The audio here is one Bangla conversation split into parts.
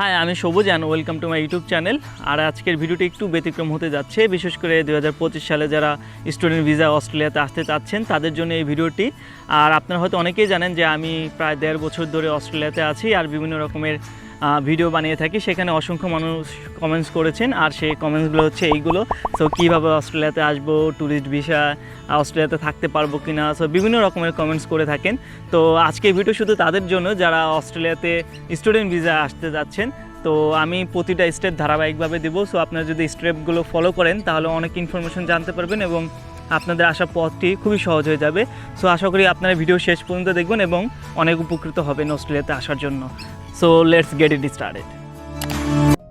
হাই আমি Sabuj and welcome to my YouTube channel আর আজকের ভিডিওটি একটু ব্যতিক্রম হতে যাচ্ছে, বিশেষ করে দু হাজার পঁচিশ সালে যারা স্টুডেন্ট ভিসা অস্ট্রেলিয়াতে আসতে চাচ্ছেন, তাদের জন্য এই ভিডিওটি আর আপনারা হয়তো অনেকেই জানেন যে আমি প্রায় দেড় বছর ধরে অস্ট্রেলিয়াতে আছি, আর বিভিন্ন রকমের ভিডিও বানিয়ে থাকি। সেখানে অসংখ্য মানুষ কমেন্টস করেছেন, আর সেই কমেন্টসগুলো হচ্ছে এইগুলো। সো কীভাবে অস্ট্রেলিয়াতে আসব ট্যুরিস্ট ভিসা অস্ট্রেলিয়াতে থাকতে পারব কি না সো বিভিন্ন রকমের কমেন্টস করে থাকেন। তো আজকে ভিডিও শুধু তাদের জন্য, যারা অস্ট্রেলিয়াতে স্টুডেন্ট ভিসা আসতে যাচ্ছেন। তো, আমি প্রতিটা স্টেপ ধারাবাহিকভাবে দেবো। সো আপনারা যদি স্টেপগুলো ফলো করেন, তাহলে অনেক ইনফরমেশন জানতে পারবেন এবং আপনাদের আসার পথটি খুবই সহজ হয়ে যাবে। সো আশা করি আপনারা ভিডিও শেষ পর্যন্ত দেখবেন এবং অনেক উপকৃত হবেন অস্ট্রেলিয়াতে আসার জন্য। So let's get it started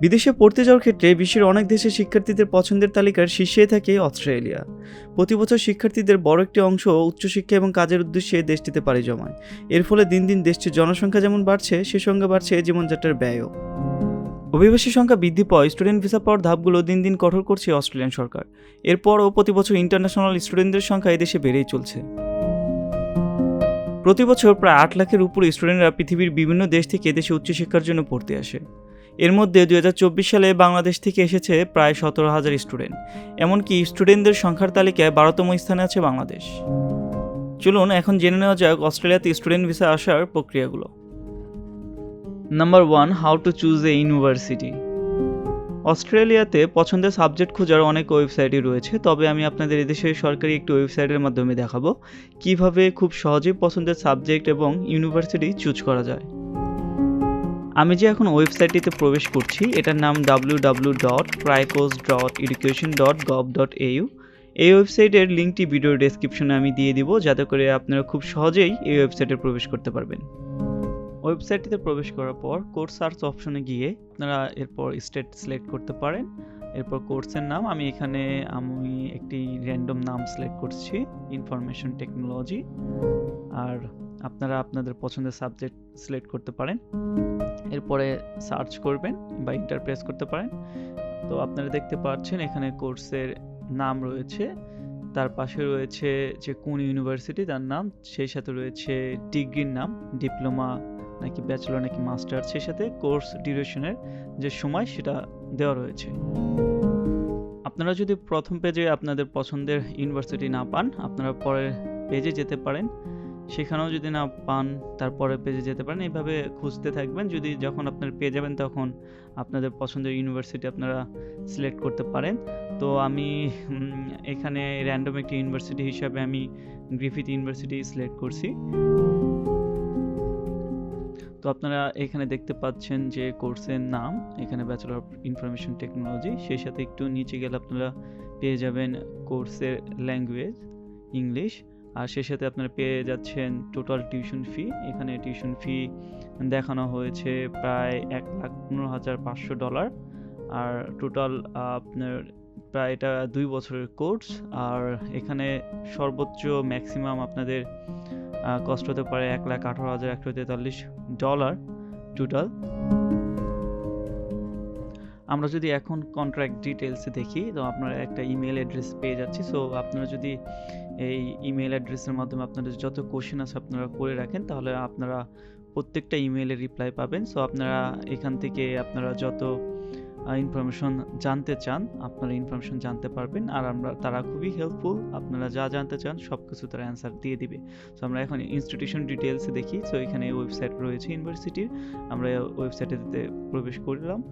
বিদেশে পড়তে যাওয়ার ক্ষেত্রে বিশ্বের অনেক দেশের শিক্ষার্থীদের পছন্দের তালিকার শীর্ষে থাকে অস্ট্রেলিয়া। প্রতি বছর শিক্ষার্থীদের বড় একটি অংশ উচ্চশিক্ষা এবং কাজের উদ্দেশ্যে দেশটিতে পাড়ি জমায়। এর ফলে দিন দিন দেশটির জনসংখ্যা যেমন বাড়ছে, সে সঙ্গে বাড়ছে, জীবনযাত্রার ব্যয়ও। অভিবাসী সংখ্যা বৃদ্ধি পাওয়ায় স্টুডেন্ট ভিসা পাওয়ার ধাপগুলো দিন দিন কঠোর করছে অস্ট্রেলিয়ান সরকার। এরপরও প্রতি বছর ইন্টারন্যাশনাল স্টুডেন্টদের সংখ্যা এদেশে বেড়েই চলছে। প্রতি বছর প্রায় আট লাখের উপরে স্টুডেন্টরা পৃথিবীর বিভিন্ন দেশ থেকে এদেশে উচ্চশিক্ষার জন্য পড়তে আসে। এর মধ্যে দু হাজার চব্বিশ সালে বাংলাদেশ থেকে এসেছে প্রায় সতেরো হাজার স্টুডেন্ট। এমনকি স্টুডেন্টদের সংখ্যার তালিকায় বারোতম স্থানে আছে বাংলাদেশ। চলুন এখন জেনে নেওয়া যাক অস্ট্রেলিয়াতে স্টুডেন্ট ভিসা আসার প্রক্রিয়াগুলো। Number one how to choose a university অস্ট্রেলিয়াতে পছন্দের সাবজেক্ট খোঁজার অনেক ওয়েবসাইটই রয়েছে, তবে আমি আপনাদের এদেশের সরকারি একটি ওয়েবসাইটের মাধ্যমে দেখাবো কীভাবে খুব সহজেই পছন্দের সাবজেক্ট এবং ইউনিভার্সিটি চুজ করা যায়। আমি যে এখন ওয়েবসাইটটিতে প্রবেশ করছি, এটার নাম W dot dot education dot gov dot এই ওয়েবসাইটের লিঙ্কটি ভিডিও ডেসক্রিপশনে আমি দিয়ে দিব, যাতে করে আপনারা খুব সহজেই এই ওয়েবসাইটে প্রবেশ করতে পারবেন। ওয়েবসাইটটিতে প্রবেশ করার পর কোর্স সার্চ অপশনে গিয়ে আপনারা এরপর স্টেট সিলেক্ট করতে পারেন। এরপর কোর্সের নাম, আমি এখানে আমি একটি র্যান্ডম নাম সিলেক্ট করছি ইনফরমেশন টেকনোলজি আর আপনারা আপনাদের পছন্দের সাবজেক্ট সিলেক্ট করতে পারেন। এরপরে সার্চ করবেন বা ইন্টার প্রেস করতে পারেন। তো আপনারা দেখতে পাচ্ছেন এখানে কোর্সের নাম রয়েছে। তার পাশে রয়েছে যে কোন ইউনিভার্সিটি তার নাম, সেই সাথে রয়েছে ডিগ্রির নাম ডিপ্লোমা নাকি ব্যাচেলর নাকি মাস্টার সেই সাথে কোর্স ডিউরেশনের যে সময় সেটা দেওয়া রয়েছে। আপনারা যদি প্রথম পেজে আপনাদের পছন্দের ইউনিভার্সিটি না পান, আপনারা পরের পেজে যেতে পারেন। সেখানেও যদি না পান তারপরে পেজে যেতে পারেন। এইভাবে খুঁজতে থাকবেন। যদি যখন আপনার পেয়ে যাবেন, তখন আপনাদের পছন্দের ইউনিভার্সিটি আপনারা সিলেক্ট করতে পারেন। তো আমি এখানে র্যান্ডম একটি ইউনিভার্সিটি হিসাবে আমি গ্রিফিথ ইউনিভার্সিটি সিলেক্ট করছি। তো আপনারা এখানে দেখতে পাচ্ছেন যে কোর্সের নাম, এখানে ব্যাচেলর অফ ইনফরমেশন টেকনোলজি সেই সাথে একটু নিচে গেলে আপনারা পেয়ে যাবেন কোর্সের ল্যাঙ্গুয়েজ ইংলিশ আর সেই সাথে আপনারা পেয়ে যাচ্ছেন টোটাল টিউশন ফি এখানে টিউশন ফি দেখানো হয়েছে প্রায় এক লাখ পনেরো হাজার পাঁচশো ডলার আর টোটাল আপনার প্রায় এটা দুই বছরের কোর্স আর এখানে সর্বোচ্চ ম্যাক্সিমাম আপনাদের কষ্ট হতে পারে এক লাখ আঠারো হাজার একশো তেতাল্লিশ ডলার টোটাল আমরা যদি এখন কন্ট্রাক্ট ডিটেলস দেখি, তো আপনারা একটা ইমেল অ্যাড্রেস পেয়ে যাচ্ছি। সো আপনারা যদি এই ইমেল অ্যাড্রেসের মাধ্যমে আপনাদের যত কোশ্চেন আছে আপনারা করে রাখেন, তাহলে আপনারা প্রত্যেকটা ইমেলে রিপ্লাই পাবেন। সো আপনারা এখান থেকে আপনারা যত ইনফরমেশন জানতে চান, আপনারা ইনফরমেশন জানতে পারবেন আর আমরা, তারা খুবই হেল্পফুল আপনারা যা জানতে চান সব কিছু তারা অ্যান্সার দিয়ে দিবে। সো আমরা এখন ইনস্টিটিউশন ডিটেলসে দেখি। সো এখানে ওয়েবসাইট রয়েছে ইউনিভার্সিটির আমরা ওয়েবসাইটেতে প্রবেশ করলাম।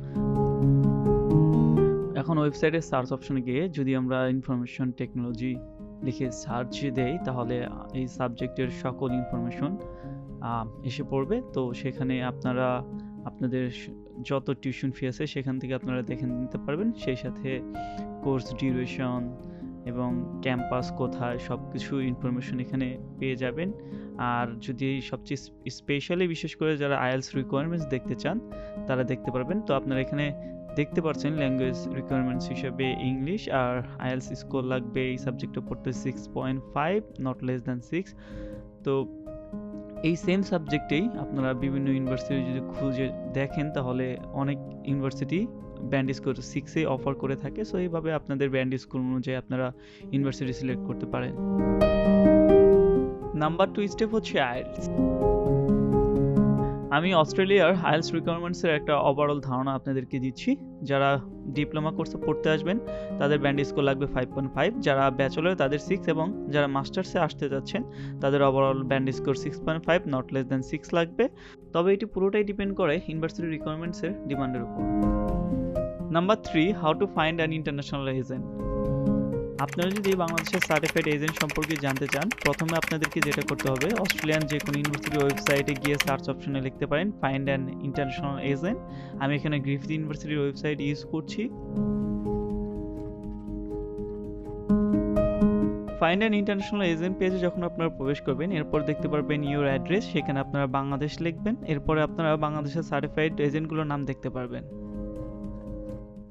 এখন ওয়েবসাইটের সার্চ অপশনে গিয়ে যদি আমরা ইনফরমেশন টেকনোলজি লিখে সার্চ দেই, তাহলে এই সাবজেক্টের সকল ইনফরমেশন এসে পড়বে। তো, সেখানে আপনারা আপনাদের যত টিউশন ফি আছে সেখান থেকে আপনারা দেখে নিতে পারবেন। সেই সাথে কোর্স ডিউরেশন এবং ক্যাম্পাস কোথায় সব কিছু ইনফরমেশন এখানে পেয়ে যাবেন। আর যদি সবচেয়ে স্পেশালি বিশেষ করে যারা আইএলস রিকোয়ারমেন্টস দেখতে চান, তারা দেখতে পারবেন। তো আপনারা এখানে দেখতে পাচ্ছেন ল্যাঙ্গুয়েজ রিকোয়ারমেন্টস হিসাবে ইংলিশ আর আইএলস স্কোর লাগবে। এই সাবজেক্টে পড়তে six point five not less than six তো এই সেম সাবজেক্টেই আপনারা বিভিন্ন ইউনিভার্সিটি যদি খুঁজে দেখেন, তাহলে অনেক ইউনিভার্সিটি ব্যান্ড স্কুল সিক্সে অফার করে থাকে। সো এইভাবে আপনাদের ব্যান্ড স্কুল অনুযায়ী আপনারা ইউনিভার্সিটি সিলেক্ট করতে পারেন। নাম্বার টু স্টেপ হচ্ছে আইএলস আমি অস্ট্রেলিয়ার আইএলস রিকোয়ারমেন্টসের একটা ওভারঅল ধারণা আপনাদেরকে দিচ্ছি। যারা ডিপ্লোমা কোর্সে পড়তে আসবেন, তাদের ব্যান্ড স্কোর লাগবে ফাইভ পয়েন্ট ফাইভ যারা ব্যাচেলর তাদের সিক্স এবং যারা মাস্টার্সে আসতে যাচ্ছেন, তাদের overall band score six point five not less than six লাগবে। তবে এটি পুরোটাই ডিপেন্ড করে ইউনিভার্সিটি রিকোয়ারমেন্টসের ডিমান্ডের উপর। Number three how to find an international agent আপনারা যদি বাংলাদেশের সার্টিফাইড এজেন্ট সম্পর্কে জানতে চান, প্রথমে আপনাদেরকে যেটা করতে হবে, অস্ট্রেলিয়ান যে কোনো ইউনিভার্সিটি ওয়েবসাইটে গিয়ে সার্চ অপশনে লিখতে পারেন ফাইন্ড অ্যান ইন্টারন্যাশনাল এজেন্ট আমি এখানে গ্রিফিথ ইউনিভার্সিটির ওয়েবসাইট ইউজ করছি। ফাইন্ড অ্যান ইন্টারন্যাশনাল এজেন্ট পেজে যখন আপনারা প্রবেশ করবেন, এরপর দেখতে পারবেন ইউর অ্যাড্রেস সেখানে আপনারা বাংলাদেশ লিখবেন। এরপরে আপনারা বাংলাদেশের সার্টিফাইড এজেন্টগুলোর নাম দেখতে পারবেন।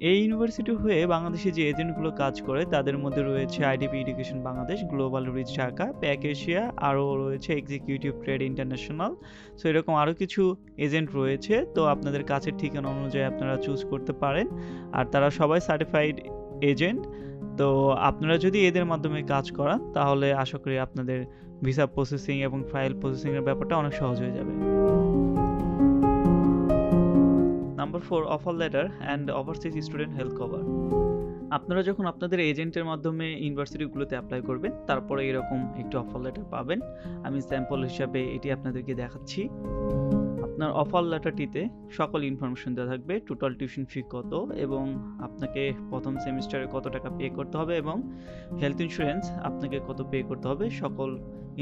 এই ইউনিভার্সিটি হয়ে বাংলাদেশে যে এজেন্টগুলো কাজ করে, তাদের মধ্যে রয়েছে IDP education Bangladesh global reach Dhaka Pac Asia আরও রয়েছে এক্সিকিউটিভ ট্রেড ইন্টারন্যাশনাল সো এরকম আরও কিছু এজেন্ট রয়েছে। তো আপনাদের কাছের ঠিকানা অনুযায়ী আপনারা চুজ করতে পারেন। আর তারা সবাই সার্টিফাইড এজেন্ট তো আপনারা যদি এদের মাধ্যমে কাজ করান, তাহলে আশা করি আপনাদের ভিসা প্রসেসিং এবং ফাইল প্রসেসিংয়ের ব্যাপারটা অনেক সহজ হয়ে যাবে। Number four offer letter and overseas student health cover আপনারা যখন আপনাদের এজেন্টের মাধ্যমে ইউনিভার্সিটিগুলোতে অ্যাপ্লাই করবেন, তারপরে এরকম একটি অফার লেটার পাবেন। আমি স্যাম্পল হিসাবে এটি আপনাদেরকে দেখাচ্ছি। আপনার অফার লেটারটিতে সকল ইনফরমেশন দেওয়া থাকবে। টোটাল টিউশন ফি কত এবং আপনাকে প্রথম সেমিস্টারে কত টাকা পে করতে হবে এবং হেলথ ইন্স্যুরেন্স আপনাকে কত পে করতে হবে, সকল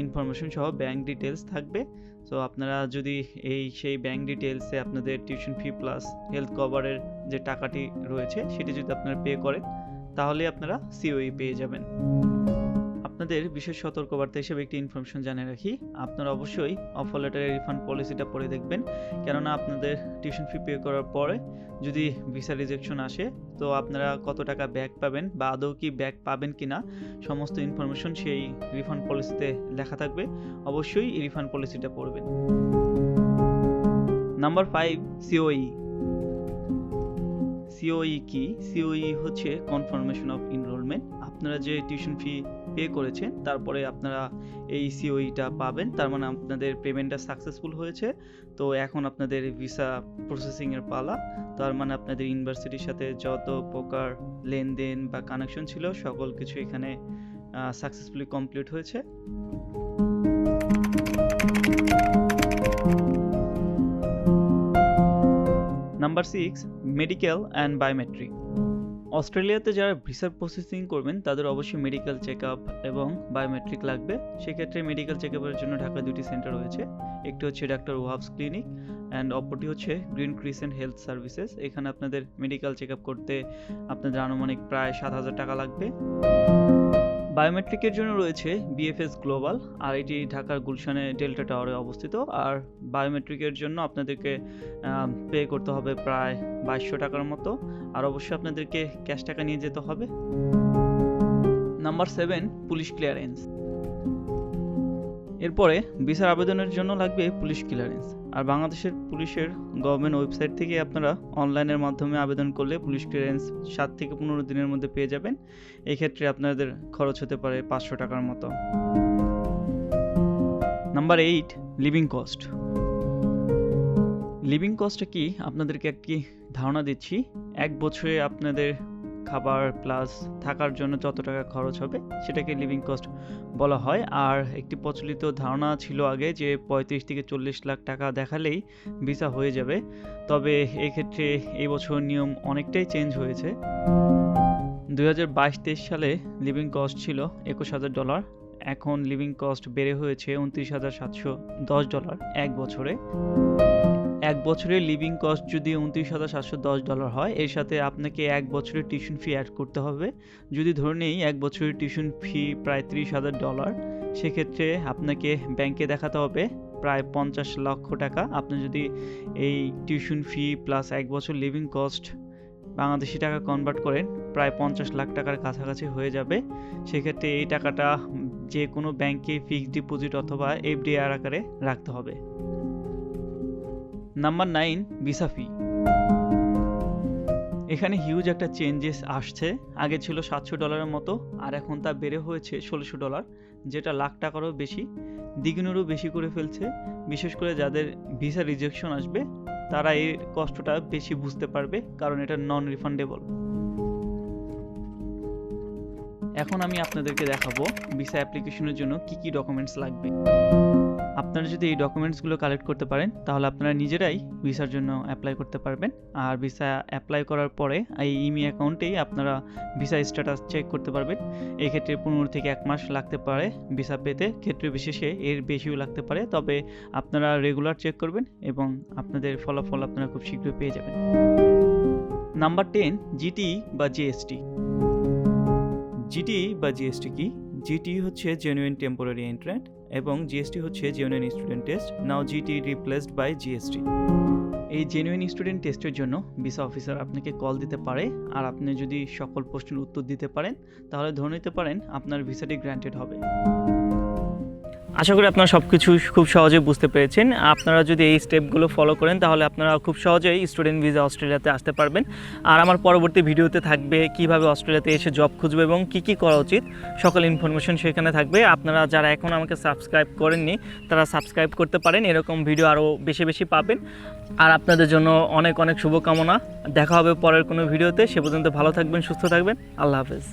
ইনফরমেশন সহ ব্যাংক ডিটেলস থাকবে। সো আপনারা যদি এই সেই ব্যাংক ডিটেলসে আপনাদের টিউশন ফি প্লাস হেলথ কভারের যে টাকাটি রয়েছে, সেটি যদি আপনারা পে করেন, তাহলে আপনারা সিওই পেয়ে যাবেন। আপনাদের বিশেষ সতর্কবার্তা হিসেবে একটি ইনফরমেশন জানিয়ে রাখি। আপনারা অবশ্যই অফার লেটারের রিফান্ড পলিসিটা পড়ে দেখবেন। কেননা আপনাদের টিউশন ফি পে করার পরে যদি ভিসা রিজেকশন আসে, তো আপনারা কত টাকা ব্যাক পাবেন বা আদৌ কি ব্যাক পাবেন কি না সমস্ত ইনফরমেশন সেই রিফান্ড পলিসিতে লেখা থাকবে। অবশ্যই রিফান্ড পলিসিটা পড়বেন। Number five C O E C O E কি? সিওই হচ্ছে কনফার্মেশন অফ এনরোলমেন্ট আপনারা যে টিউশন ফি পে করেছেন, তারপরে আপনারা এই সিওইটা পাবেন, তার মানে আপনাদের পেমেন্টটা সাকসেসফুল হয়েছে। তো এখন আপনাদের ভিসা প্রসেসিংয়ের পালা, তার মানে আপনাদের ইউনিভার্সিটির সাথে যত প্রকার লেনদেন বা কানেকশন ছিল, সকল কিছু এখানে সাকসেসফুলি কমপ্লিট হয়েছে। Number six medical and biometric অস্ট্রেলিয়াতে যারা ভিসার প্রসেসিং করবেন, তাদের অবশ্যই মেডিকেল চেক আপ এবং বায়োমেট্রিক লাগবে। সেক্ষেত্রে মেডিকেল চেক আপের জন্য ঢাকা দুটি সেন্টার রয়েছে। একটি হচ্ছে ডাক্তার ওয়াবস ক্লিনিক অ্যান্ড অপরটি হচ্ছে গ্রিন ক্রিসেন্ট হেলথ সার্ভিসেস। এখানে আপনাদের মেডিকেল চেক আপ করতে আপনাদের আনুমানিক প্রায় সাত হাজার টাকা লাগবে। বায়োমেট্রিকের জন্য রয়েছে বিএফএস গ্লোবাল আর এটি ঢাকার গুলশানে ডেল্টা টাওয়ারে অবস্থিত। আর বায়োমেট্রিকের জন্য আপনাদেরকে পে করতে হবে প্রায় বাইশশো টাকার মতো। আর অবশ্যই আপনাদেরকে ক্যাশ টাকা নিয়ে যেতে হবে। নাম্বার সেভেন পুলিশ ক্লিয়ারেন্স এরপরে ভিসার আবেদনের জন্য লাগবে পুলিশ ক্লিয়ারেন্স আর বাংলাদেশের পুলিশের গভর্নমেন্ট ওয়েবসাইট থেকে আপনারা অনলাইনের মাধ্যমে আবেদন করলে পুলিশ ক্লিয়ারেন্স সাত থেকে পনেরো দিনের মধ্যে পেয়ে যাবেন। এক্ষেত্রে আপনাদের খরচ হতে পারে পাঁচশো টাকার মতো। Number eight living cost living কস্টটা কি? আপনাদেরকে একটি ধারণা দিচ্ছি। এক বছরে আপনাদের খাবার প্লাস থাকার জন্য যত টাকা খরচ হবে সেটাকে লিভিং কস্ট বলা হয়। আর একটি প্রচলিত ধারণা ছিল আগে যে পঁয়ত্রিশ থেকে চল্লিশ লাখ টাকা দেখালেই ভিসা হয়ে যাবে। তবে এক্ষেত্রে এই বছর নিয়ম অনেকটাই চেঞ্জ হয়েছে। দুই হাজার বাইশ তেইশ সালে লিভিং কস্ট ছিল একুশ হাজার ডলার এখন লিভিং কস্ট বেড়ে হয়েছে উনত্রিশ হাজার সাতশো দশ ডলার এক বছরে। এক বছরের লিভিং কস্ট যদি উনত্রিশ হাজার সাতশো দশ ডলার হয়, এর সাথে আপনাকে এক বছরের টিউশন ফি অ্যাড করতে হবে। যদি ধরে নেই, এক বছরের টিউশন ফি প্রায় ত্রিশ হাজার ডলার সেক্ষেত্রে আপনাকে ব্যাংকে দেখাতে হবে। প্রায় পঞ্চাশ লক্ষ টাকা। আপনি যদি এই টিউশন ফি প্লাস এক বছর লিভিং কস্ট বাংলাদেশি টাকা কনভার্ট করেন, প্রায় পঞ্চাশ লাখ টাকার কাছাকাছি হয়ে যাবে। সেক্ষেত্রে এই টাকাটা যে কোনো ব্যাংকে ফিক্সড ডিপোজিট অথবা এফডিআর আকারে রাখতে হবে। নাম্বার নাইন ভিসা ফি এখানে হিউজ একটা চেঞ্জেস আসছে। আগে ছিল সাতশো ডলারের মতো, আর এখন তা বেড়ে হয়েছে ষোলোশো ডলার, যেটা লাখ টাকারও বেশি। দ্বিগুণেরও বেশি করে ফেলছে। বিশেষ করে যাদের ভিসা রিজেকশন আসবে, তারা এই কষ্টটা বেশি বুঝতে পারবে, কারণ এটা নন রিফান্ডেবল এখন আমি আপনাদেরকে দেখাবো ভিসা অ্যাপ্লিকেশনের জন্য কি কি ডকুমেন্টস লাগবে। আপনারা যদি এই ডকুমেন্টসগুলো কালেক্ট করতে পারেন, তাহলে আপনারা নিজেরাই ভিসার জন্য অ্যাপ্লাই করতে পারবেন। আর ভিসা অ্যাপ্লাই করার পরে এই ইমি অ্যাকাউন্টেই আপনারা ভিসা স্ট্যাটাস চেক করতে পারবেন। এই ক্ষেত্রে পনেরো থেকে এক মাস লাগতে পারে ভিসা পেতে। ক্ষেত্রে বিশেষে এর বেশিও লাগতে পারে। তবে আপনারা রেগুলার চেক করবেন এবং আপনাদের ফলাফল আপনারা খুব শীঘ্রই পেয়ে যাবেন। নাম্বার টেন জিটি বা জিএসটি জিটি বা জিএসটি কি? জিটি হচ্ছে জেনুইন টেম্পোরারি এন্ট্রেন্ট এবং জিএসটি হচ্ছে genuine student test now GT replaced by GST এই জেনুইন স্টুডেন্ট টেস্টের জন্য ভিসা অফিসার আপনাকে কল দিতে পারে, আর আপনি যদি সকল প্রশ্নের উত্তর দিতে পারেন, তাহলে ধরে নিতে পারেন আপনার ভিসাটি গ্র্যান্টেড হবে। আশা করি আপনারা সব কিছু খুব সহজে বুঝতে পেরেছেন। আপনারা যদি এই স্টেপগুলো ফলো করেন, তাহলে আপনারা খুব সহজেই স্টুডেন্ট ভিসা অস্ট্রেলিয়াতে আসতে পারবেন। আর আমার পরবর্তী ভিডিওতে থাকবে কীভাবে অস্ট্রেলিয়াতে এসে জব খুঁজবে এবং কি কি করা উচিত, সকল ইনফরমেশন সেখানে থাকবে। আপনারা যারা এখন আমাকে সাবস্ক্রাইব করেননি, তারা সাবস্ক্রাইব করতে পারেন, এরকম ভিডিও আরও বেশি বেশি পাবেন। আর আপনাদের জন্য অনেক অনেক শুভকামনা। দেখা হবে পরের কোনো ভিডিওতে সে পর্যন্ত ভালো থাকবেন, সুস্থ থাকবেন। আল্লাহ হাফেজ।